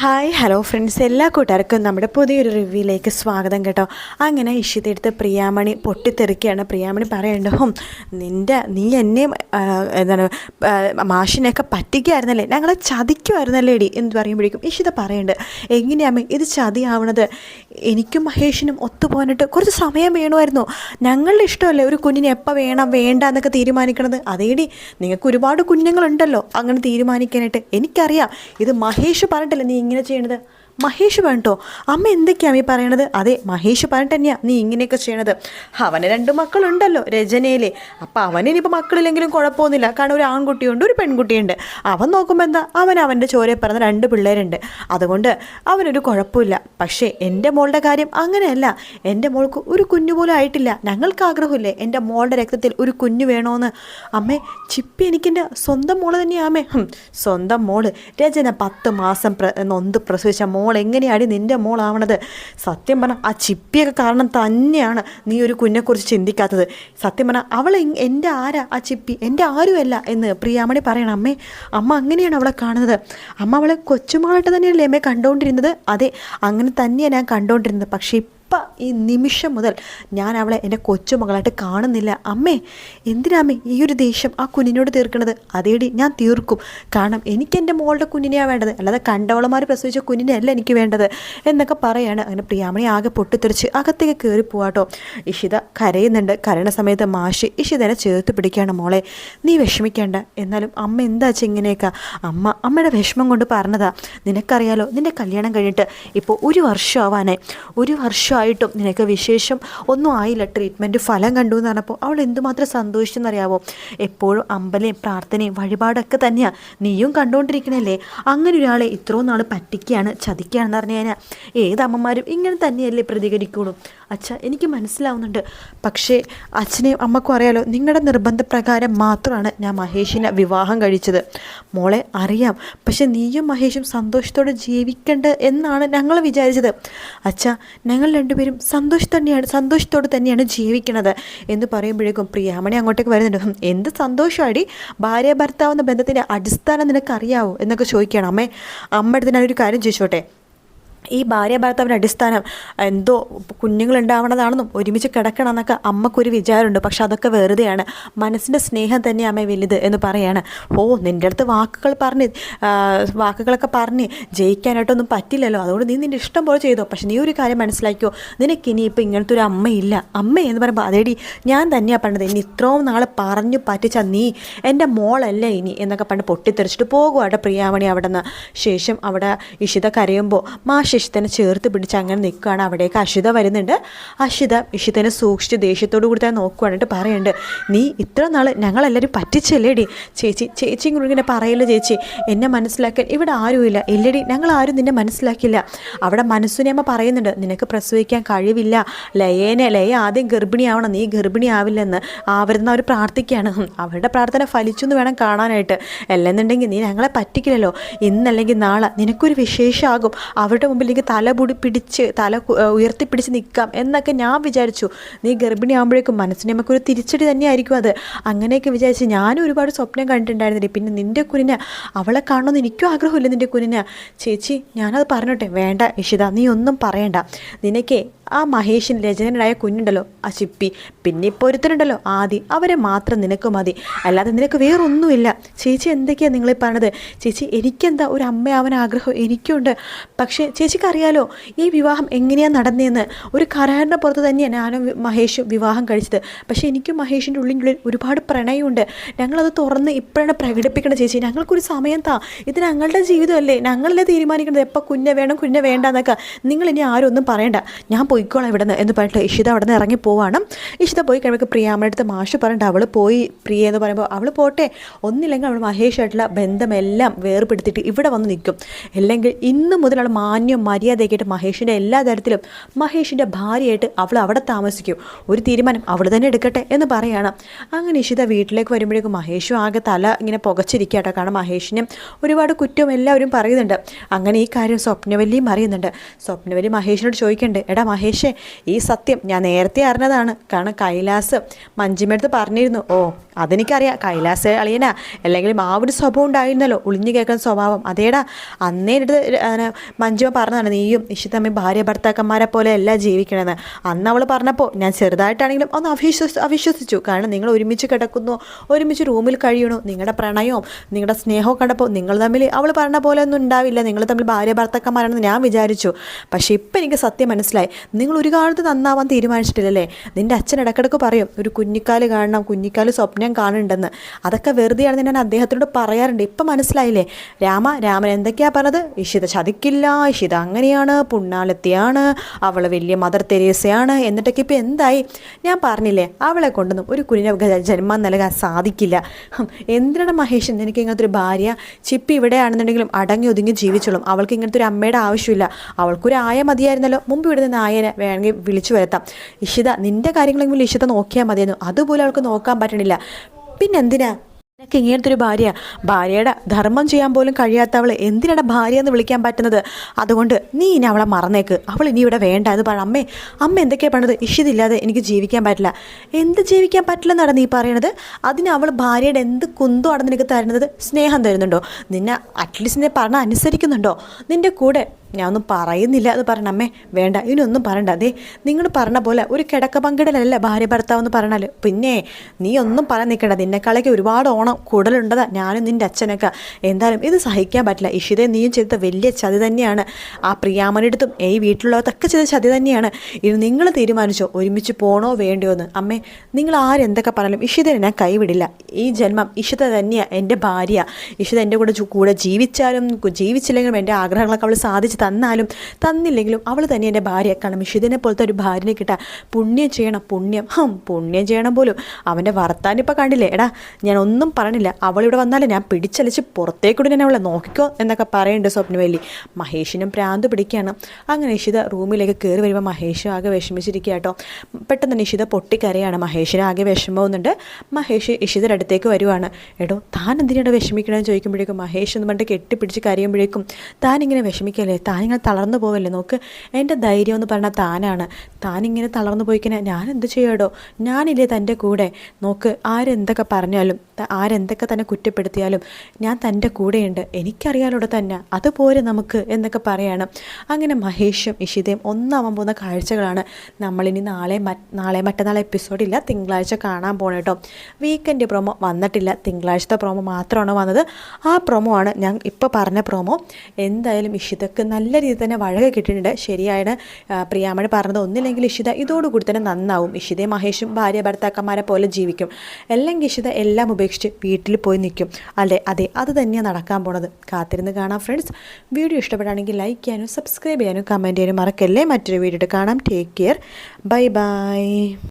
Hi hello friends എല്ലാ കൂട്ടുകാർക്കും നമ്മുടെ പുതിയൊരു റിവ്യൂയിലേക്ക് സ്വാഗതം കേട്ടോ. അങ്ങനെ ഇഷ്യത്തെടുത്ത് പ്രിയാമണി പൊട്ടിത്തെറിക്കുകയാണ്. പ്രിയാമണി പറയണ്ടോ നിന്റെ നീ എന്നെ എന്താണ് മാഷിനെയൊക്കെ പറ്റിക്കുമായിരുന്നല്ലേ ഞങ്ങളെ ചതിക്കുമായിരുന്നല്ലേ ഡി എന്ന് പറയുമ്പോഴേക്കും ഇഷിത പറയുന്നുണ്ട് എങ്ങനെയാമേ ഇത് ചതിയാവണത്? എനിക്കും മഹേഷിനും ഒത്തുപോകാനിട്ട് കുറച്ച് സമയം വേണമായിരുന്നു. ഞങ്ങളുടെ ഇഷ്ടമല്ലേ ഒരു കുഞ്ഞിനെ എപ്പോൾ വേണം വേണ്ട എന്നൊക്കെ തീരുമാനിക്കണത്? അതേടി നിങ്ങൾക്ക് ഒരുപാട് കുഞ്ഞുങ്ങളുണ്ടല്ലോ. അങ്ങനെ തീരുമാനിക്കാനായിട്ട് എനിക്കറിയാം. ഇത് മഹേഷ് പറഞ്ഞിട്ടല്ലേ നീ ഇങ്ങനെ ചെയ്യണത്? മഹേഷ് പറഞ്ഞിട്ടോ അമ്മ എന്തൊക്കെയാണ് ഈ പറയണത്? അതെ മഹേഷ് പറഞ്ഞിട്ട് തന്നെയാണ് നീ ഇങ്ങനെയൊക്കെ ചെയ്യണത്. അവന് രണ്ട് മക്കളുണ്ടല്ലോ രചനയിലെ. അപ്പം അവനിനിപ്പോൾ മക്കളില്ലെങ്കിലും കുഴപ്പമൊന്നുമില്ല. കാരണം ഒരു ആൺകുട്ടിയുണ്ട് ഒരു പെൺകുട്ടിയുണ്ട്. അവൻ നോക്കുമ്പോൾ എന്താ? അവൻ അവന്റെ ചോരയെ പറഞ്ഞ രണ്ട് പിള്ളേരുണ്ട്. അതുകൊണ്ട് അവനൊരു കുഴപ്പമില്ല. പക്ഷേ എന്റെ മോളുടെ കാര്യം അങ്ങനെയല്ല. എന്റെ മോൾക്ക് ഒരു കുഞ്ഞു പോലും ആയിട്ടില്ല. ഞങ്ങൾക്ക് ആഗ്രഹമില്ലേ എന്റെ മോളുടെ രക്തത്തിൽ ഒരു കുഞ്ഞു വേണോന്ന്? അമ്മേ ചിപ്പി എനിക്കെന്റെ സ്വന്തം മോൾ തന്നെയാമേ സ്വന്തം മോൾ. രചന പത്ത് മാസം പ്ര നൊന്ത് പ്രസവിച്ച മോൾ എങ്ങനെയാണ് നിന്റെ മോളാവണത്? സത്യം പറഞ്ഞാൽ ആ ചിപ്പിയൊക്കെ കാരണം തന്നെയാണ് നീ ഒരു കുഞ്ഞെക്കുറിച്ച് ചിന്തിക്കാത്തത്. സത്യം പറഞ്ഞാൽ അവൾ എന്റെ ആരാ? ആ ചിപ്പി എന്റെ ആരുമല്ല എന്ന് പ്രിയാമണി പറയണം. അമ്മേ അമ്മ അങ്ങനെയാണ് അവളെ കാണുന്നത്. അമ്മ അവളെ കൊച്ചുമകളായിട്ട് തന്നെയല്ലേ അമ്മേ കണ്ടുകൊണ്ടിരുന്നത് അതെ അങ്ങനെ തന്നെയാണ് ഞാൻ കണ്ടുകൊണ്ടിരുന്നത് പക്ഷേ ഇപ്പം ഈ നിമിഷം മുതൽ ഞാൻ അവളെ എന്റെ കൊച്ചുമകളായിട്ട് കാണുന്നില്ല. അമ്മേ എന്തിനാമ്മേ ഈ ഒരു ദേഷ്യം ആ കുഞ്ഞിനോട് തീർക്കണത്? അതേടി ഞാൻ തീർക്കും. കാരണം എനിക്ക് എന്റെ മോളുടെ കുഞ്ഞിനെയാണ് വേണ്ടത്. അല്ലാതെ കണ്ടവളമാർ പ്രസവിച്ച കുഞ്ഞിനെയല്ല എനിക്ക് വേണ്ടത്. എന്നൊക്കെ പറയാണ്. അങ്ങനെ പ്രിയാമണി ആകെ പൊട്ടിത്തെറിച്ച് അകത്തേക്ക് കയറി പോവാട്ടോ ഇഷിത കരയുന്നുണ്ട്. കരണ സമയത്ത് മാഷ് ഇഷിതനെ ചേർത്ത് പിടിക്കുകയാണ് മോളെ. നീ വിഷമിക്കേണ്ട. എന്നാലും അമ്മ എന്താ ചെങ്ങനെയൊക്കെ അമ്മ അമ്മയുടെ വിഷമം കൊണ്ട് പറഞ്ഞതാ. നിനക്കറിയാലോ നിന്റെ കല്യാണം കഴിഞ്ഞിട്ട് ഇപ്പോൾ ഒരു വർഷം ഒരു ഒരു വർഷമായിട്ടും നിനക്ക് വിശേഷം ഒന്നും ആയില്ല. ട്രീറ്റ്മെന്റ് ഫലം കണ്ടു എന്ന് പറഞ്ഞപ്പോൾ അവൾ എന്തുമാത്രം സന്തോഷിച്ചെന്നറിയാവോ? എപ്പോഴും അമ്പലയും പ്രാർത്ഥനയും വഴിപാടൊക്കെ തന്നെയാണ് നീയും കണ്ടുകൊണ്ടിരിക്കണല്ലേ അങ്ങനെ ഒരാളെ ഇത്രയും നാൾ പറ്റിക്കുകയാണ് ചതിക്കുകയാണെന്ന് പറഞ്ഞു കഴിഞ്ഞാൽ ഏത് അമ്മമാരും ഇങ്ങനെ തന്നെയല്ലേ പ്രതികരിക്കുള്ളൂ. അച്ഛ എനിക്ക് മനസ്സിലാവുന്നുണ്ട്. പക്ഷേ അച്ഛനെയും അമ്മക്കും അറിയാലോ നിങ്ങളുടെ നിർബന്ധപ്രകാരം മാത്രമാണ് ഞാൻ മഹേഷിനെ വിവാഹം കഴിച്ചത്. മോളെ അറിയാം പക്ഷെ നീയും മഹേഷും സന്തോഷത്തോടെ ജീവിക്കേണ്ട എന്നാണ് ഞങ്ങൾ വിചാരിച്ചത്. അച്ഛ ഞങ്ങൾ രണ്ടുപേരും സന്തോഷം തന്നെയാണ് സന്തോഷത്തോട് തന്നെയാണ് ജീവിക്കണത് എന്ന് പറയുമ്പോഴേക്കും പ്രിയാമണി അങ്ങോട്ടേക്ക് വരുന്നുണ്ട്. എന്ത് സന്തോഷമാടി ഭാര്യ ഭർത്താവ് എന്ന ബന്ധത്തിന്റെ അടിസ്ഥാനം നിനക്കറിയാവോ എന്നൊക്കെ ചോദിക്കുകയാണ്. അമ്മേ അമ്മയുടെ ഞാനൊരു കാര്യം ചോദിച്ചോട്ടെ? ഈ ഭാര്യ ഭർത്താവിന്റെ അടിസ്ഥാനം എന്തോ കുഞ്ഞുങ്ങളുണ്ടാവണതാണെന്നും ഒരുമിച്ച് കിടക്കണം എന്നൊക്കെ അമ്മക്കൊരു വിചാരമുണ്ട്. പക്ഷെ അതൊക്കെ വെറുതെയാണ്. മനസ്സിന്റെ സ്നേഹം തന്നെ അമ്മ വലുത് എന്ന് പറയാണ്. ഓ നിന്റെ അടുത്ത് വാക്കുകൾ പറഞ്ഞ് വാക്കുകളൊക്കെ പറഞ്ഞ് ജയിക്കാനായിട്ടൊന്നും പറ്റില്ലല്ലോ. അതുകൊണ്ട് നീ നിന്റെ ഇഷ്ടം പോലെ ചെയ്തോ. പക്ഷെ നീ ഒരു കാര്യം മനസ്സിലാക്കിയോ നിനക്ക് ഇനിയിപ്പോൾ ഇങ്ങനത്തെ ഒരു അമ്മയില്ല അമ്മ എന്ന് പറയുമ്പോൾ അതേടി ഞാൻ തന്നെയാണ് പറഞ്ഞത്. ഇനി ഇത്രയും നാൾ പറഞ്ഞു പറ്റിച്ച നീ എന്റെ മോളല്ല ഇനി എന്നൊക്കെ പറഞ്ഞ് പൊട്ടിത്തെറിച്ചിട്ട് പോകുവാട്ടെ പ്രിയാമണി അവിടെ നിന്ന് ശേഷം അവിടെ ഇഷിത കരയുമ്പോൾ മാഷ് ഇഷിതനെ ചേർത്ത് പിടിച്ച് അങ്ങനെ നിൽക്കുകയാണ് അവിടേക്ക്. അഷിത വരുന്നുണ്ട്. അഷിത ഇഷിതനെ സൂക്ഷിച്ച് ദേഷ്യത്തോടു കൂടി തന്നെ നോക്കുവാണിട്ട് പറയുന്നുണ്ട് നീ ഇത്ര നാൾ ഞങ്ങളെല്ലാവരും പറ്റിച്ചല്ലേടി? ചേച്ചി ചേച്ചിയും കൂടി ഇങ്ങനെ പറയല്ലോ ചേച്ചി? എന്നെ മനസ്സിലാക്കാൻ ഇവിടെ ആരുമില്ല ഇല്ലടി ഞങ്ങൾ ആരും നിന്നെ മനസ്സിലാക്കില്ല അവിടെ മനസ്സിനെ അമ്മ പറയുന്നുണ്ട് നിനക്ക് പ്രസവിക്കാൻ കഴിവില്ല. ലയേനെ ലയ ആദ്യം ഗർഭിണിയാവണം. നീ ഗർഭിണിയാവില്ലെന്ന് ആവരുന്ന അവർ പ്രാർത്ഥിക്കുകയാണ്. അവരുടെ പ്രാർത്ഥന ഫലിച്ചു എന്ന് വേണം കാണാനായിട്ട്. അല്ലെന്നുണ്ടെങ്കിൽ നീ ഞങ്ങളെ പറ്റിക്കില്ലല്ലോ. ഇന്നല്ലെങ്കിൽ നാളെ നിനക്കൊരു വിശേഷമാകും. അവരുടെ മുമ്പിലേക്ക് തല പൊടി പിടിച്ച് തല ഉയർത്തിപ്പിടിച്ച് നിൽക്കാം എന്നൊക്കെ ഞാൻ വിചാരിച്ചു. നീ ഗർഭിണിയാകുമ്പോഴേക്കും മനസ്സിന് നമുക്കൊരു തിരിച്ചടി തന്നെയായിരിക്കും അത്. അങ്ങനെയൊക്കെ വിചാരിച്ച് ഞാനും ഒരുപാട് സ്വപ്നം കണ്ടിട്ടുണ്ടായിരുന്നില്ല? പിന്നെ നിന്റെ കുഞ്ഞിന് അവളെ കാണണമെന്ന് എനിക്കും ആഗ്രഹമില്ല നിന്റെ കുഞ്ഞിന്. ചേച്ചി ഞാനത് പറഞ്ഞോട്ടെ. വേണ്ട ഇഷിത നീ ഒന്നും പറയണ്ട. നിനക്കേ ആ മഹേഷിൻ രചനനായ കുഞ്ഞുണ്ടല്ലോ ആ ചിപ്പി. പിന്നെ ഇപ്പോൾ ഒരുത്തനുണ്ടല്ലോ ആദി. അവരെ മാത്രം നിനക്ക് മതി. അല്ലാതെ നിനക്ക് വേറൊന്നുമില്ല. ചേച്ചി എന്തൊക്കെയാണ് നിങ്ങൾ പറഞ്ഞത്? ചേച്ചി എനിക്കെന്താ? ഒരു അമ്മയാവാൻ ആഗ്രഹം എനിക്കുണ്ട്. പക്ഷേ ചേച്ചിക്ക് അറിയാലോ ഈ വിവാഹം എങ്ങനെയാണ് നടന്നതെന്ന് ഒരു കരാറിന്റെ പുറത്ത് തന്നെയാണ് ഞാനും മഹേഷും വിവാഹം കഴിച്ചത്. പക്ഷേ എനിക്കും മഹേഷിന്റെ ഉള്ളിനുള്ളിൽ ഒരുപാട് പ്രണയമുണ്ട്. ഞങ്ങളത് തുറന്ന് ഇപ്പോഴാണ് പ്രകടിപ്പിക്കണം ചേച്ചി. ഞങ്ങൾക്കൊരു സമയം താ. ഇത് ഞങ്ങളുടെ ജീവിതമല്ലേ. ഞങ്ങളല്ലേ തീരുമാനിക്കുന്നത് എപ്പോൾ കുഞ്ഞെ വേണം കുഞ്ഞെ വേണ്ട എന്നൊക്കെ നിങ്ങൾ ഇനി ആരും ഒന്നും പറയണ്ട. ഞാൻ പോയിക്കോളാം ഇവിടെ നിന്ന് എന്ന് പറഞ്ഞിട്ട് ഇഷിത അവിടെ നിന്ന് ഇറങ്ങി പോവാണ്. ഇഷിത പോയി കഴിയുമ്പോൾ പ്രിയാമ്മയുടെ അടുത്ത് മാഷ് പറഞ്ഞിട്ട് അവൾ പോയി. പ്രിയ എന്ന് പറയുമ്പോൾ അവൾ പോട്ടെ. ഒന്നില്ലെങ്കിൽ അവൾ മഹേഷായിട്ടുള്ള ബന്ധമെല്ലാം വേർപെടുത്തിയിട്ട് ഇവിടെ വന്ന് നിൽക്കും. അല്ലെങ്കിൽ ഇന്ന് മുതൽ അവൾ മാന്യം മര്യാദയൊക്കെയായിട്ട് മഹേഷിന്റെ എല്ലാ തരത്തിലും മഹേഷിന്റെ ഭാര്യയായിട്ട് അവൾ അവിടെ താമസിക്കും. ഒരു തീരുമാനം അവൾ തന്നെ എടുക്കട്ടെ എന്ന് പറയുകയാണ് അങ്ങനെ ഇഷിത വീട്ടിലേക്ക് വരുമ്പോഴേക്കും മഹേഷും ആകെ തല ഇങ്ങനെ പുകച്ചിരിക്കട്ടോ കാരണം മഹേഷിനെ ഒരുപാട് കുറ്റം എല്ലാവരും പറയുന്നുണ്ട്. അങ്ങനെ ഈ കാര്യം സ്വപ്നവല്ലിയും അറിയുന്നുണ്ട് സ്വപ്നവല്ലി മഹേഷിനോട് ചോദിക്കണ്ട് എടാ മഹേഷ് മഹേഷേ ഈ സത്യം ഞാൻ നേരത്തെ അറിഞ്ഞതാണ്. കാരണം കൈലാസ് മഞ്ജിമടുത്ത് പറഞ്ഞിരുന്നു ഓ അതെനിക്കറിയാം. കൈലാസ് അളിയനാ. അല്ലെങ്കിൽ ആ ഒരു സ്വഭാവം ഉണ്ടായിരുന്നല്ലോ. ഒളിഞ്ഞു കേൾക്കുന്ന സ്വഭാവം. അതേടാ അന്നേ എടുത്ത് മഞ്ജുമ പറഞ്ഞതാണ് നീയും ഇഷിത്തമ്മയും ഭാര്യ ഭർത്താക്കന്മാരെ പോലെ അല്ല ജീവിക്കണമെന്ന് അന്ന് അവൾ പറഞ്ഞപ്പോൾ ഞാൻ ചെറുതായിട്ടാണെങ്കിലും ഒന്ന് അവിശ്വസി അവിശ്വസിച്ചു. കാരണം നിങ്ങൾ ഒരുമിച്ച് കിടക്കുന്നു ഒരുമിച്ച് റൂമിൽ കഴിയണു നിങ്ങളുടെ പ്രണയവും നിങ്ങളുടെ സ്നേഹവും കണ്ടപ്പോൾ നിങ്ങൾ തമ്മിൽ അവൾ പറഞ്ഞ പോലെ ഒന്നും ഉണ്ടാവില്ല. നിങ്ങൾ തമ്മിൽ ഭാര്യ ഭർത്താക്കന്മാരാണെന്ന് ഞാൻ വിചാരിച്ചു. പക്ഷേ ഇപ്പം എനിക്ക് സത്യം മനസ്സിലായി. നിങ്ങൾ ഒരു കാലത്ത് നന്നാവാൻ തീരുമാനിച്ചിട്ടില്ലല്ലേ? നിന്റെ അച്ഛൻ ഇടക്കിടക്ക് പറയും ഒരു കുഞ്ഞിക്കാൽ കാണണം കുഞ്ഞിക്കാൽ സ്വപ്നം കാണുന്നുണ്ടെന്ന്. അതൊക്കെ വെറുതെയാണെന്ന് ഞാൻ അദ്ദേഹത്തിനോട് പറയാറുണ്ട്. ഇപ്പം മനസ്സിലായില്ലേ? രാമ രാമൻ എന്തൊക്കെയാ പറഞ്ഞത്? ഇഷിത ചതിക്കില്ല ഇഷിത അങ്ങനെയാണ് പുണ്ണാലത്തിയാണ് അവൾ വലിയ മദർ തെരേസയാണ് എന്നിട്ടൊക്കെ ഇപ്പം എന്തായി? ഞാൻ പറഞ്ഞില്ലേ അവളെ കൊണ്ടൊന്നും ഒരു കുഞ്ഞിനെ ജന്മം നൽകാൻ സാധിക്കില്ല. എന്തിനാണ് മഹേഷ് എനിക്ക് ഇങ്ങനത്തെ ഒരു ഭാര്യ? ചിപ്പി ഇവിടെയാണെന്നുണ്ടെങ്കിലും അടങ്ങി ഒതുങ്ങി ജീവിച്ചോളും. അവൾക്ക് ഇങ്ങനത്തെ ഒരു അമ്മയുടെ ആവശ്യമില്ല. അവൾക്കൊരു ആയ മതിയായിരുന്നല്ലോ. മുമ്പ് ഇവിടെ നിന്ന് ആയനെ വേണമെങ്കിൽ വിളിച്ചു വരുത്താം. ഇഷിത നിന്റെ കാര്യങ്ങളെങ്കിലും ഇഷിത നോക്കിയാൽ മതിയായിരുന്നു അതുപോലെ അവൾക്ക് നോക്കാൻ പറ്റണില്ല. പിന്നെന്തിനാ? നിനക്ക് ഇങ്ങനത്തെ ഒരു ഭാര്യ. ഭാര്യയുടെ ധർമ്മം ചെയ്യാൻ പോലും കഴിയാത്തവൾ എന്തിനാണ് ഭാര്യ എന്ന് വിളിക്കാൻ പറ്റുന്നത്? അതുകൊണ്ട് നീ ഇനി അവളെ മറന്നേക്ക്. അവൾ ഇനി ഇവിടെ വേണ്ട എന്ന് പറ. അമ്മേ അമ്മ എന്തൊക്കെയാണ് പറഞ്ഞത് ഇഷിതില്ലാതെ എനിക്ക് ജീവിക്കാൻ പറ്റില്ല. എന്ത് ജീവിക്കാൻ പറ്റില്ലെന്നാണ് നീ പറയണത്? അതിന് അവൾ ഭാര്യയുടെ എന്ത് കുന്തോ ആണ് നിനക്ക് തരുന്നത് സ്നേഹം തരുന്നുണ്ടോ? നിന്നെ അറ്റ്ലീസ്റ്റ് നിന്നെ പറഞ്ഞ അനുസരിക്കുന്നുണ്ടോ? നിന്റെ കൂടെ ഞാൻ ഒന്നും പറയുന്നില്ല. എന്ന് പറഞ്ഞ അമ്മേ വേണ്ട. ഇനിയൊന്നും പറയണ്ട. അതെ നിങ്ങൾ പറഞ്ഞ പോലെ ഒരു കിടക്ക പങ്കിടലല്ല ഭാര്യ ഭർത്താവ് എന്ന് പറഞ്ഞാൽ പിന്നെ നീ ഒന്നും പറയാൻ നിൽക്കണ്ട നിന്നെക്കാളേക്ക് ഒരുപാട് ഓണം കൂടുതലുണ്ടതാ ഞാനും നിന്റെ അച്ഛനൊക്കെ. എന്തായാലും ഇത് സഹിക്കാൻ പറ്റില്ല. ഇഷിതെ നീയും ചെയ്ത വലിയ ചതി തന്നെയാണ്. ആ പ്രിയാമനെടുത്തും ഈ വീട്ടിലുള്ളവർക്കൊക്കെ ചെയ്ത ചതി തന്നെയാണ്. ഇത് നിങ്ങൾ തീരുമാനിച്ചോ? ഒരുമിച്ച് പോണോ വേണ്ടയോ എന്ന്? അമ്മേ നിങ്ങൾ ആരെന്തൊക്കെ പറഞ്ഞാലും ഇഷിതനെ ഞാൻ കൈവിടില്ല. ഈ ജന്മം ഇഷിത തന്നെയാണ് എന്റെ ഭാര്യ. ഇഷിത എന്റെ കൂടെ കൂടെ ജീവിച്ചാലും ജീവിച്ചില്ലെങ്കിലും എന്റെ ആഗ്രഹങ്ങളൊക്കെ അവൾ സാധിച്ച് തന്നാലും തന്നില്ലെങ്കിലും അവൾ തന്നെ എന്റെ ഭാര്യ കാരണം ഇഷിതിനെ പോലത്തെ ഒരു ഭാര്യനെ കിട്ടാൻ പുണ്യം ചെയ്യണം പുണ്യം. ഹം പുണ്യം ചെയ്യണം പോലും. അവന്റെ വർത്താനം ഇപ്പം കണ്ടില്ലേ? എടാ ഞാൻ ഒന്നും പറഞ്ഞില്ല. അവളിവിടെ വന്നാലേ ഞാൻ പിടിച്ചലിച്ച് പുറത്തേക്കൂടി ഞാൻ അവളെ നോക്കിക്കോ എന്നൊക്കെ പറയുന്നുണ്ട് സ്വപ്നവേലി മഹേഷിനും പ്രാന്ത് പിടിക്കുകയാണ് അങ്ങനെ ഇഷിത റൂമിലേക്ക് കയറി വരുമ്പോൾ മഹേഷ് ആകെ വിഷമിച്ചിരിക്കുക കേട്ടോ. പെട്ടെന്ന് തന്നെ ഇഷിത പൊട്ടിക്കരയാണ്. മഹേഷിന് ആകെ വിഷമവുന്നുണ്ട്. മഹേഷ് ഇഷിതയുടെ അടുത്തേക്ക് വരുവാണ്. എടോ താൻ എന്തിനാണ് വിഷമിക്കണമെന്ന് ചോദിക്കുമ്പോഴേക്കും മഹേഷ് എന്ന് പറഞ്ഞിട്ട് കെട്ടിപ്പിടിച്ച് കരയുമ്പോഴേക്കും താൻ ഇങ്ങനെ വിഷമിക്കല്ലേ? താൻ ഇങ്ങനെ തളർന്നു പോവല്ലേ? നോക്ക് എന്റെ ധൈര്യം എന്ന് പറഞ്ഞാൽ താനാണ്. താനിങ്ങനെ തളർന്നു പോയി കഴിഞ്ഞാൽ ഞാൻ എന്ത് ചെയ്യടോ? ഞാനില്ലേ തന്റെ കൂടെ? നോക്ക് ആരെന്തൊക്കെ പറഞ്ഞാലും ആരെന്തൊക്കെ തന്നെ കുറ്റപ്പെടുത്തിയാലും ഞാൻ തന്റെ കൂടെയുണ്ട്. എനിക്കറിയാലോടെ തന്നെ. അതുപോലെ നമുക്ക് എന്നൊക്കെ പറയാണ്. അങ്ങനെ മഹേഷും ഇഷിതയും ഒന്നാവാൻ പോകുന്ന കാഴ്ചകളാണ് നമ്മളിനി നാളെ നാളെ മറ്റന്നാൾ എപ്പിസോഡില്ല തിങ്കളാഴ്ച കാണാൻ പോകണം കേട്ടോ വീക്കെൻഡ് പ്രൊമോ വന്നിട്ടില്ല. തിങ്കളാഴ്ചത്തെ പ്രൊമോ മാത്രമാണ് വന്നത്. ആ പ്രൊമോ ആണ് ഞാൻ ഇപ്പോൾ പറഞ്ഞ പ്രൊമോ എന്തായാലും ഇഷിതക്ക് നല്ല രീതിയിൽ തന്നെ വഴക കിട്ടിയിട്ടുണ്ട്. ശരിയാണ് പ്രിയാമണി പറഞ്ഞത് ഒന്നില്ലെങ്കിൽ ഇഷിത ഇതോടുകൂടി തന്നെ നന്നാവും. ഇഷിതയും മഹേഷും ഭാര്യ ഭർത്താക്കന്മാരെ പോലെ ജീവിക്കും. അല്ലെങ്കിൽ ഇഷിത എല്ലാം ഉപേക്ഷിച്ച് വീട്ടിൽ പോയി നിൽക്കും. അല്ലേ? അതെ അത് തന്നെയാണ് നടക്കാൻ പോണത്. കാത്തിരുന്ന് കാണാം ഫ്രണ്ട്സ്. വീഡിയോ ഇഷ്ടപ്പെടുകയാണെങ്കിൽ ലൈക്ക് ചെയ്യാനും സബ്സ്ക്രൈബ് ചെയ്യാനും കമന്റ് ചെയ്യാനും മറക്കല്ലേ? മറ്റൊരു വീഡിയോ കാണാം. Take care bye bye